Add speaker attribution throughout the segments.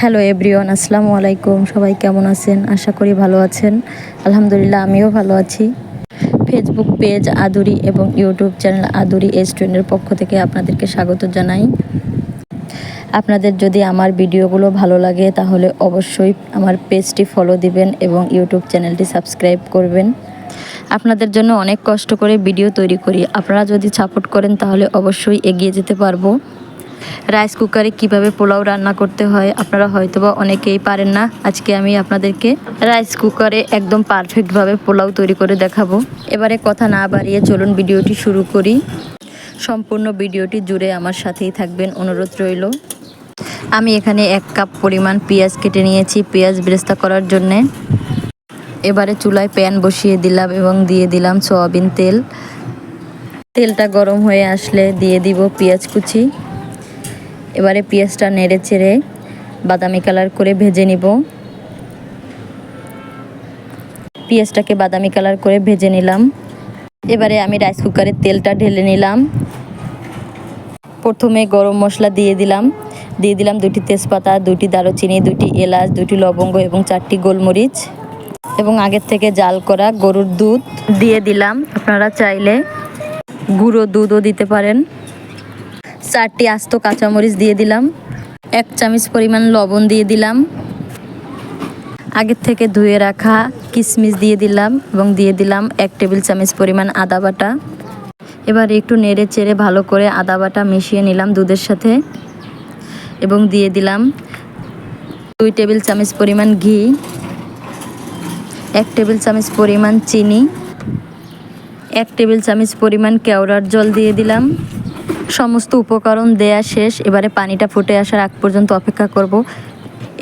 Speaker 1: Hello everyone আসসালামু আলাইকুম সবাই কেমন আছেন? আশা করি ভালো আছেন। আলহামদুলিল্লাহ, আমিও ভালো আছি। ফেসবুক পেজ আদুরি এবং ইউটিউব চ্যানেল আদুরি রেস্টুরেন্টের পক্ষ থেকে আপনাদেরকে স্বাগত জানাই। আপনাদের যদি আমার ভিডিওগুলো ভালো লাগে, তাহলে অবশ্যই আমার পেজটি ফলো দিবেন এবং ইউটিউব চ্যানেলটি সাবস্ক্রাইব করবেন। আপনাদের জন্য অনেক কষ্ট করে ভিডিও তৈরি করি। আপনারা যদি সাপোর্ট করেন, তাহলে অবশ্যই এগিয়ে যেতে পারব। রাইস কুকারে কীভাবে পোলাও রান্না করতে হয়, আপনারা হয়তোবা অনেকেই পারেন না। আজকে আমি আপনাদেরকে রাইস কুকারে একদম পারফেক্টভাবে পোলাও তৈরি করে দেখাবো। এবারে কথা না বাড়িয়ে চলুন ভিডিওটি শুরু করি। সম্পূর্ণ ভিডিওটি জুড়ে আমার সাথেই থাকবেন অনুরোধ রইল। আমি এখানে এক কাপ পরিমাণ পেঁয়াজ কেটে নিয়েছি, পেঁয়াজ বেরেস্তা করার জন্যে। এবারে চুলায় প্যান বসিয়ে দিলাম এবং দিয়ে দিলাম সয়াবিন তেল। তেলটা গরম হয়ে আসলে দিয়ে দিব পেঁয়াজ কুচি। এবারে পেঁয়াজটা নেড়ে চেড়ে বাদামি কালার করে ভেজে নিব। পেঁয়াজটাকে বাদামি কালার করে ভেজে নিলাম। এবারে আমি রাইস কুকারের তেলটা ঢেলে নিলাম। প্রথমে গরম মশলা দিয়ে দিলাম। দিয়ে দিলাম দুটি তেজপাতা, দুটি দারুচিনি, দুটি এলাচ, দুটি লবঙ্গ এবং চারটি গোলমরিচ এবং আগের থেকে জাল করা গরুর দুধ দিয়ে দিলাম। আপনারা চাইলে গুঁড়ো দুধও দিতে পারেন। চারটি আস্ত কাঁচামরিচ দিয়ে দিলাম। এক চামচ পরিমাণ লবণ দিয়ে দিলাম। আগের থেকে ধুয়ে রাখা কিশমিশ দিয়ে দিলাম এবং দিয়ে দিলাম এক টেবিল চামচ পরিমাণ আদা বাটা। এবার একটু নেড়ে চেড়ে ভালো করে আদা বাটা মিশিয়ে নিলাম দুধের সাথে এবং দিয়ে দিলাম দুই টেবিল চামচ পরিমাণ ঘি, এক টেবিল চামচ পরিমাণ চিনি, এক টেবিল চামচ পরিমাণ কেওড়ার জল দিয়ে দিলাম। সমস্ত উপকরণ দেয়া শেষ। এবারে পানিটা ফুটে আসার আগ পর্যন্ত অপেক্ষা করব।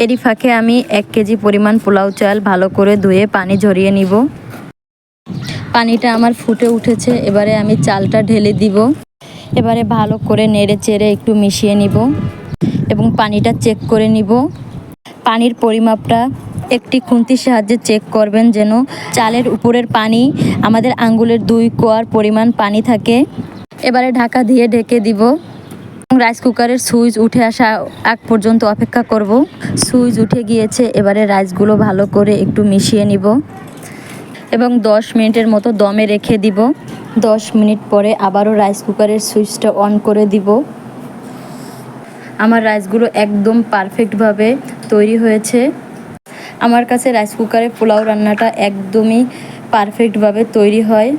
Speaker 1: এরই ফাঁকে আমি এক কেজি পরিমাণ পোলাও চাল ভালো করে ধুয়ে পানি ঝরিয়ে নিব। পানিটা আমার ফুটে উঠেছে। এবারে আমি চালটা ঢেলে দিব। এবারে ভালো করে নেড়ে চেড়ে একটু মিশিয়ে নিব এবং পানিটা চেক করে নিব। পানির পরিমাপটা একটি খুন্তির সাহায্যে চেক করবেন যেন চালের উপরের পানি আমাদের আঙ্গুলের দুই কোয়ার পরিমাণ পানি থাকে। এবারে ঢাকা দিয়ে ঢেকে দিব। রাইস কুকারের সুইচ উঠে আসা আগ পর্যন্ত অপেক্ষা করব। সুইচ উঠে গিয়েছে, এবারে রাইসগুলো ভালো করে একটু মিশিয়ে নিব। এবং 10 মিনিটের মতো দমে রেখে দিব। 10 মিনিট পরে আবারও রাইস কুকারের সুইচটা অন করে দিব। আমার রাইসগুলো একদম পারফেক্টভাবে তৈরি হয়েছে। আমার কাছে রাইস কুকারে পোলাও রান্নাটা একদমই পারফেক্টভাবে তৈরি হয়।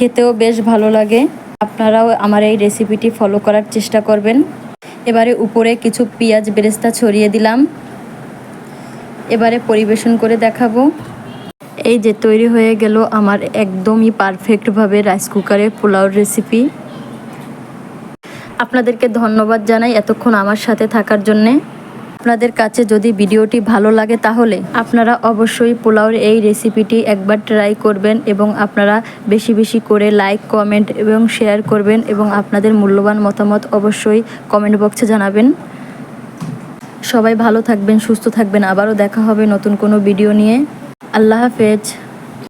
Speaker 1: খেতেও বেশ ভালো লাগে। আপনারাও আমার এই রেসিপিটি ফলো করার চেষ্টা করবেন। এবারে উপরে কিছু পেঁয়াজ বেরেস্তা ছড়িয়ে দিলাম। এবারে পরিবেশন করে দেখাবো। এই যে তৈরি হয়ে গেল আমার একদমই পারফেক্টভাবে রাইস কুকারে পোলাওর রেসিপি আপনাদেরকে ধন্যবাদ জানাই এতক্ষণ আমার সাথে থাকার জন্যে। আপনাদের কাছে যদি ভিডিওটি ভালো লাগে তাহলে আপনারা অবশ্যই পোলাওর এই রেসিপিটি একবার ট্রাই করবেন এবং আপনারা বেশি বেশি করে লাইক, কমেন্ট এবং শেয়ার করবেন এবং আপনাদের মূল্যবান মতামত অবশ্যই কমেন্ট বক্সে জানাবেন। সবাই ভালো থাকবেন, সুস্থ থাকবেন। আবারও দেখা হবে নতুন কোনো ভিডিও নিয়ে। আল্লাহ হাফেজ।